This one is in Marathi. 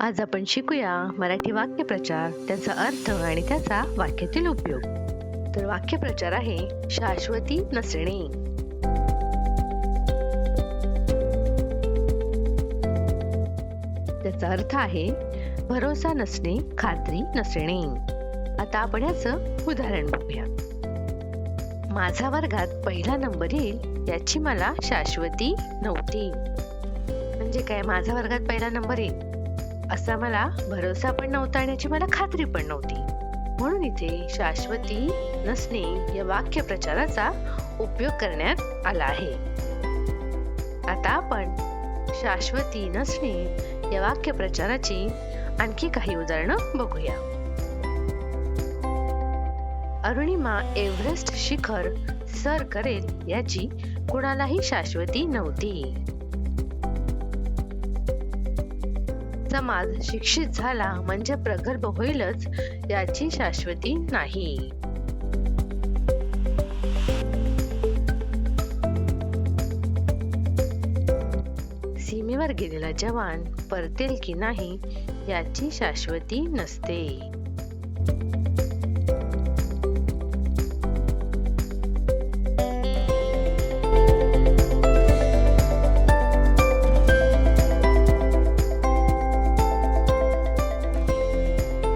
आज आपण शिकूया मराठी वाक्यप्रचार त्याचा अर्थ आणि त्याचा वाक्यातील उपयोग. तर वाक्यप्रचार आहे शाश्वती नसणे. त्याचा अर्थ आहे भरोसा नसणे खात्री नसणे. आता आपण याचं उदाहरण बघूया. माझा वर्गात पहिला नंबर येईल याची मला शाश्वती नव्हती. म्हणजे काय? माझा वर्गात पहिला नंबर येईल. असा मला भरोसा पण नव्हता आणि याची मला खात्री पण नव्हती. म्हणून इथे शाश्वती नसणे या वाक्य प्रचाराचा उपयोग करण्यात आला आहे. आता आपण शाश्वती नसणे या वाक्य प्रचाराची आणखी काही उदाहरणं बघूया. अरुणिमा एव्हरेस्ट शिखर सर करेल याची कुणालाही शाश्वती नव्हती. समाज शिक्षित झाला म्हणजे प्रगल्भ होईलच याची शाश्वती नाही. सीमेवर गेलेला जवान परतेल की नाही याची शाश्वती नसते.